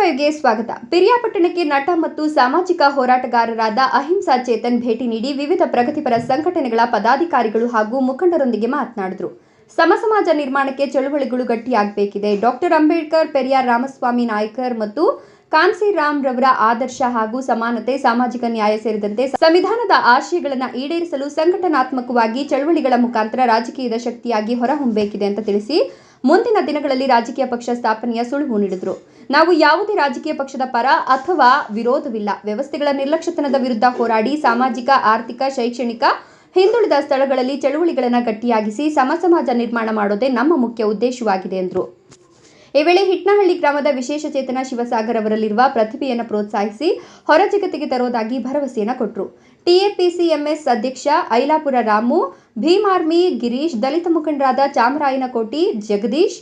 ಫೈವ್ಗೆ ಸ್ವಾಗತ. ಪಿರಿಯಾಪಟ್ಟಣಕ್ಕೆ ನಟ ಮತ್ತು ಸಾಮಾಜಿಕ ಹೋರಾಟಗಾರರಾದ ಅಹಿಂಸಾ ಚೇತನ್ ಭೇಟಿ ನೀಡಿ ವಿವಿಧ ಪ್ರಗತಿಪರ ಸಂಘಟನೆಗಳ ಪದಾಧಿಕಾರಿಗಳು ಹಾಗೂ ಮುಖಂಡರೊಂದಿಗೆ ಮಾತನಾಡಿದರು. ಸಮಸಮಾಜ ನಿರ್ಮಾಣಕ್ಕೆ ಚಳುವಳಿಗಳು ಗಟ್ಟಿಯಾಗಬೇಕಿದೆ. ಡಾಕ್ಟರ್ ಅಂಬೇಡ್ಕರ್ ಪೆರಿಯಾರ್ ರಾಮಸ್ವಾಮಿ ನಾಯ್ಕರ್ ಮತ್ತು ಕಾನ್ಸಿರಾಮ್ ರವರ ಆದರ್ಶ ಹಾಗೂ ಸಮಾನತೆ, ಸಾಮಾಜಿಕ ನ್ಯಾಯ ಸೇರಿದಂತೆ ಸಂವಿಧಾನದ ಆಶಯಗಳನ್ನು ಈಡೇರಿಸಲು ಸಂಘಟನಾತ್ಮಕವಾಗಿ ಚಳುವಳಿಗಳ ಮುಖಾಂತರ ರಾಜಕೀಯದ ಶಕ್ತಿಯಾಗಿ ಹೊರಹೊಮ್ಮಬೇಕಿದೆ ಅಂತ ತಿಳಿಸಿ ಮುಂದಿನ ದಿನಗಳಲ್ಲಿ ರಾಜಕೀಯ ಪಕ್ಷ ಸ್ಥಾಪನೆಯ ಸುಳಿವು ನೀಡಿದರು. ನಾವು ಯಾವುದೇ ರಾಜಕೀಯ ಪಕ್ಷದ ಪರ ಅಥವಾ ವಿರೋಧವಿಲ್ಲ. ವ್ಯವಸ್ಥೆಗಳ ನಿರ್ಲಕ್ಷ್ಯತನದ ವಿರುದ್ಧ ಹೋರಾಡಿ ಸಾಮಾಜಿಕ, ಆರ್ಥಿಕ, ಶೈಕ್ಷಣಿಕ ಹಿಂದುಳಿದ ಸ್ಥಳಗಳಲ್ಲಿ ಚಳುವಳಿಗಳನ್ನು ಗಟ್ಟಿಯಾಗಿಸಿ ಸಮಸಮಾಜ ನಿರ್ಮಾಣ ಮಾಡೋದೇ ನಮ್ಮ ಮುಖ್ಯ ಉದ್ದೇಶವಾಗಿದೆ, ಎಂದರು. ಈ ವೇಳೆ ಹಿಟ್ನಹಳ್ಳಿ ಗ್ರಾಮದ ವಿಶೇಷ ಚೇತನ ಶಿವಸಾಗರ್ ಅವರಲ್ಲಿರುವ ಪ್ರತಿಭೆಯನ್ನು ಪ್ರೋತ್ಸಾಹಿಸಿ ಹೊರ ಜಗತ್ತಿಗೆ ತರೋದಾಗಿ ಭರವಸೆಯನ್ನು ಕೊಟ್ಟರು ಟಿಎಪಿಸಿಎಂಎಸ್ ಅಧ್ಯಕ್ಷ ಐಲಾಪುರ ರಾಮು, ಭೀಮ್ ಆರ್ಮಿ ಗಿರೀಶ್, ದಲಿತ ಮುಖಂಡರಾದ ಚಾಮರಾಯನಕೋಟಿ, ಜಗದೀಶ್,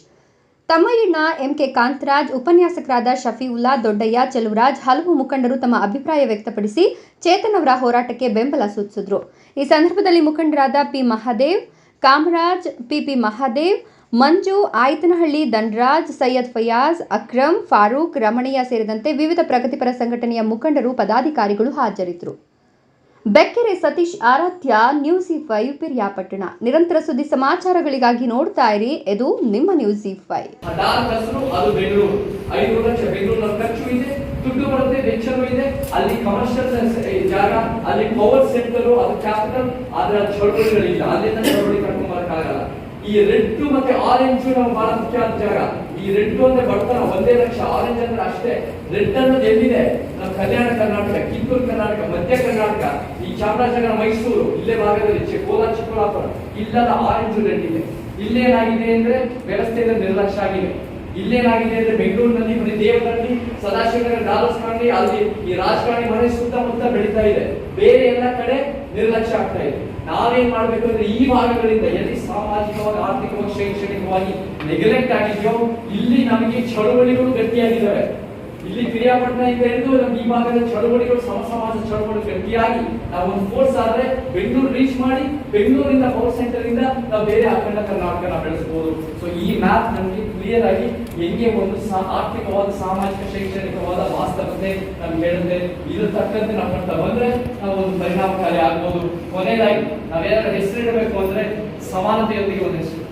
ತಮ್ಮಯ್ಯಣ್ಣ ಎಂಕೆ ಕಾಂತರಾಜ್, ಉಪನ್ಯಾಸಕರಾದ ಶಫೀವುಲ್ಲಾ ದೊಡ್ಡಯ್ಯ, ಚೆಲುವರಾಜ್, ಹಲವು ಮುಖಂಡರು ತಮ್ಮ ಅಭಿಪ್ರಾಯ ವ್ಯಕ್ತಪಡಿಸಿ ಚೇತನ್ ಅವರ ಹೋರಾಟಕ್ಕೆ ಬೆಂಬಲ ಸೂಚಿಸಿದ್ರು. ಈ ಸಂದರ್ಭದಲ್ಲಿ ಮುಖಂಡರಾದ ಪಿ ಮಹಾದೇವ್, ಕಾಮರಾಜ್ ಪಿಪಿ ಮಹಾದೇವ್ ಮಂಜು, ಆಯ್ತನಹಳ್ಳಿ, ಧನ್ರಾಜ್, ಸೈಯದ್ ಫಯಾಜ್, ಅಕ್ರಮ್, ಫಾರೂಕ್ ರಮಣಯ್ಯ ಸೇರಿದಂತೆ ವಿವಿಧ ಪ್ರಗತಿಪರ ಸಂಘಟನೆಯ ಮುಖಂಡರು, ಪದಾಧಿಕಾರಿಗಳು ಹಾಜರಿದ್ದರು. Bekkere Satish Aradhya, news E five, Piriyapatna. ನಿರಂತರ ಸುದ್ದಿ ಸಮಾಚಾರಗಳಿಗಾಗಿ ನೋಡ್ತಾ ಇರಿ. ಇದು ನಿಮ್ಮ ನ್ಯೂಸ್ ಇ ಫೈವ್. ಅಲ್ಲಿ ಜಾಗ, ಅಲ್ಲಿ ಪವರ್ ಸೆಂಟರ್ ಅದು ಕ್ಯಾಪಿಟಲ್ ಅಲ್ಲಿಂದ ಈ ರೆಡ್ ಮತ್ತೆ ಆರೆಂಜ್ ನಮ್ಮ ಬಹಳ ಜಾಗ. ಈ ರೆಡ್ ಅಂದ್ರೆ ಬಡತನ, ಒಂದೇ ಲಕ್ಷ ಆರೆಂಜ್ ಅಂದ್ರೆ ಅಷ್ಟೇ. ರೆಡ್ ಅನ್ನೋದು ಎಲ್ಲಿದೆ? ನಮ್ಮ ಕಲ್ಯಾಣ ಕರ್ನಾಟಕ, ಕಿತ್ತೂರು ಕರ್ನಾಟಕ, ಮಧ್ಯ ಕರ್ನಾಟಕ, ಈ ಚಾಮರಾಜನಗರ, ಮೈಸೂರು, ಇಲ್ಲೇ ಭಾಗದಲ್ಲಿ ಕೋಲಾರ, ಚಿಕ್ಕಬಳ್ಳಾಪುರ. ಇಲ್ಲದ ಆರೆಂಜ್ ರೆಡ್ ಇದೆ. ಇಲ್ಲೇನಾಗಿದೆ ಅಂದ್ರೆ ವ್ಯವಸ್ಥೆಯಿಂದ ನಿರ್ಲಕ್ಷ್ಯ ಆಗಿದೆ. ಇಲ್ಲೇನಾಗಿದೆ ಅಂದ್ರೆ ಬೆಂಗಳೂರಿನಲ್ಲಿ ಬರೀ ದೇವರಲ್ಲಿ ಸದಾಶಿವನಗರ ಡಾಲರ್ಸ್ ಅಲ್ಲಿ ಈ ರಾಜಕಾರಣಿ ಮನೆ ಸುತ್ತಮುತ್ತ ಬೆಳೀತಾ ಇದೆ. ಬೇರೆ ಎಲ್ಲ ಕಡೆ ನಿರ್ಲಕ್ಷ್ಯ ಆಗ್ತಾ ಇದೆ. ನಾವೇನ್ ಮಾಡ್ಬೇಕು ಅಂದ್ರೆ ಈ ಭಾಗಗಳಿಂದ ಎಲ್ಲಿ ಸಾಮಾಜಿಕವಾಗಿ, ಆರ್ಥಿಕವಾಗಿ, ಶೈಕ್ಷಣಿಕವಾಗಿ ನೆಗ್ಲೆಕ್ಟ್ ಆಗಿದೆಯೋ, ಇಲ್ಲಿ ನಮಗೆ ಚಳುವಳಿಗಳು ಗಟ್ಟಿಯಾಗಿದ್ದಾವೆ. ಇಲ್ಲಿ ಕ್ರಿಯಾಪಟ್ಟಣ ಇಂದ ಹಿಡಿದು ನಮ್ಗೆ ಈ ಭಾಗದ ಚಳುವಳಿಗಳು, ಸಮ ಸಮಾಜ ಚಳುವಳಿ ಗಟ್ಟಿಯಾಗಿ ನಾವು ಒಂದು ಫೋರ್ಸ್ ಆದ್ರೆ ಬೆಂಗಳೂರು ರೀಚ್ ಮಾಡಿ, ಬೆಂಗಳೂರಿಂದ ಪವರ್ ಸೆಂಟರ್ ಇಂದ ನಾವು ಬೇರೆ ಅಖಂಡ ಕರ್ನಾಟಕ ಬೆಳೆಸಬಹುದು ಸೊ ಈ ಮ್ಯಾಪ್ ನಮಗೆ ಕ್ಲಿಯರ್ ಆಗಿ ಹೆಂಗೆ ಒಂದು ಆರ್ಥಿಕವಾದ, ಸಾಮಾಜಿಕ, ಶೈಕ್ಷಣಿಕವಾದ ವಾಸ್ತವತೆ ನಮ್ಗೆ ಹೇಳುತ್ತೆ ಇದ್ರ ತಕ್ಕಂತೆ ನಾವು ಕಟ್ತಾ ಬಂದ್ರೆ ನಾವು ಒಂದು ಪರಿಣಾಮಕಾರಿ ಆಗ್ಬೋದು. ಕೊನೆಯದಾಗಿ ನಾವೇನಾದ್ರೂ ಹೆಸರಿಡಬೇಕು ಅಂದ್ರೆ ಸಮಾನತೆಯೊಂದಿಗೆ ಒಂದು ಹೆಸರು.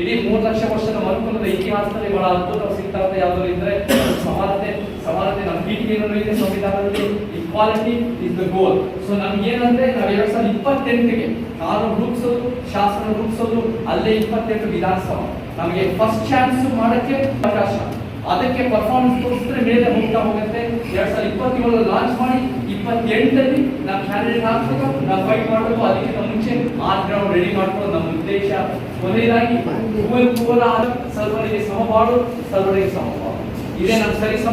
ಇಡೀ ಮೂರು ಲಕ್ಷ ವರ್ಷದ ಮರುಕುಲದ ಇತಿಹಾಸದಲ್ಲಿ ಬಹಳ ಅದ್ಭುತ ಸಿಗ್ತಾ ಯಾವ್ದು ಇದ್ರೆ ಸಮಾನತೆ ಇದೆ ಸಂವಿಧಾನದಲ್ಲಿ equality is the goal so ನಮ್ಗೆ ಏನಂದ್ರೆ ನಾವು ಎರಡ್ ಸಾವಿರದ ಇಪ್ಪತ್ತೆಂಟಿಗೆ ನಾನು ರೂಪಿಸೋದು ಶಾಸನ ರೂಪಿಸೋದು ಅಲ್ಲೇ ಇಪ್ಪತ್ತೆಂಟು ವಿಧಾನಸಭಾ. ನಮಗೆ ಫಸ್ಟ್ ಚಾನ್ಸ್ ಮಾಡಕ್ಕೆ ಅವಕಾಶ. ಅದಕ್ಕೆ ಪರ್ಫಾರ್ಮೆನ್ಸ್ ತೋರಿಸಿದ್ರೆ ಮೇಲೆ ಹೋಗ್ತಾ ಹೋಗುತ್ತೆ. ಎರಡ್ ಸಾವಿರದ ಇಪ್ಪತ್ತೇಳು ಲಾಂಚ್ ಮಾಡಿ ಇಪ್ಪತ್ತೆಂಟಲ್ಲಿ ನಾವು ಕ್ಯಾಂಡಿಡೇಟ್ ಹಾಕ್ಬೇಕು, ನಾವು ಫೈಟ್ ಮಾಡಬೇಕು ಅದಕ್ಕಿಂತ ಮುಂಚೆ ಆರ್ ಗ್ರೌಂಡ್ ರೆಡಿ ಮಾಡ್ಕೊಂಡು ನಮ್ಮ ಉದ್ದೇಶ. ಕೊನೆಯದಾಗಿ ಕುವೆಂಪು ಅವರ ಸರ್ವರಿಗೆ ಸಮಬಾಳು, ಸರ್ವರಿಗೆ ಇದೇ ನಮ್ಮ ಸರಿ ಸಮ